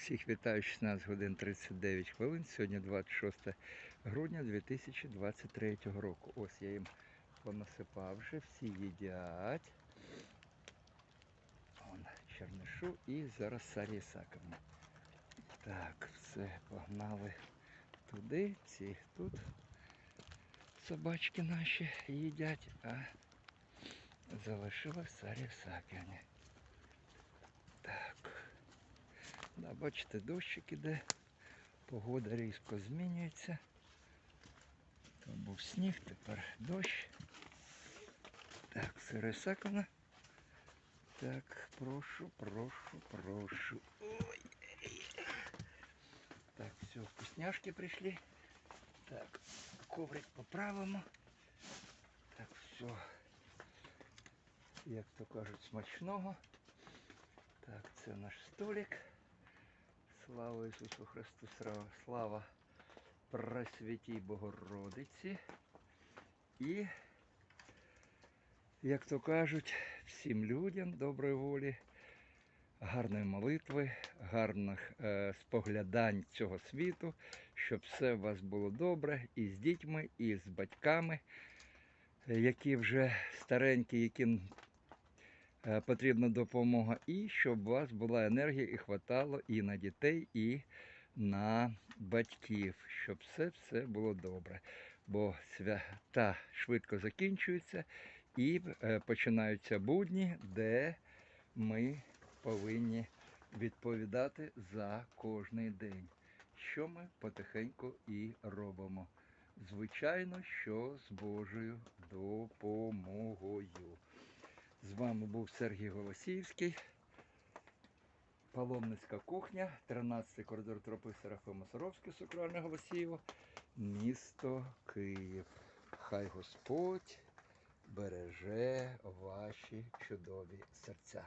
Всіх вітаю 16 годин 39 хвилин. Сьогодні 26 грудня 2023 року. Ось я їм понасипав вже, всі їдять. Вон чернишу і зараз Сарі Ісаковна. Так, все, погнали туди, ці тут собачки наші їдять, а залишилась Сарі Ісаківні. Так. Да, бачите, дощик іде, погода різко змінюється. То був сніг, тепер дощ. Так, Сирисаковна. Так, прошу, прошу, прошу. Ой. Так, все, вкусняшки прийшли. Так, коврик поправимо. Так, все. Як то кажуть, смачного. Так, це наш столик. Слава Ісусу Христу, слава- Пресвятій Богородиці. І, як то кажуть, всім людям доброї волі, гарної молитви, гарних е, споглядань цього світу, щоб все у вас було добре і з дітьми, і з батьками, які вже старенькі, е, потрібна допомога, і щоб у вас була енергія і хватало і на дітей, і на батьків, щоб все все було добре. Бо свята швидко закінчуються і е, починаються будні, де ми повинні відповідати за кожний день, що ми потихеньку і робимо. Звичайно, що з Божою допомогою. З вами був Сергій Голосіївський. Паломницька кухня, 13 коридор тропи Серафима Саровського, Сукральне Голосіїво, місто Київ. Хай Господь береже ваші чудові серця.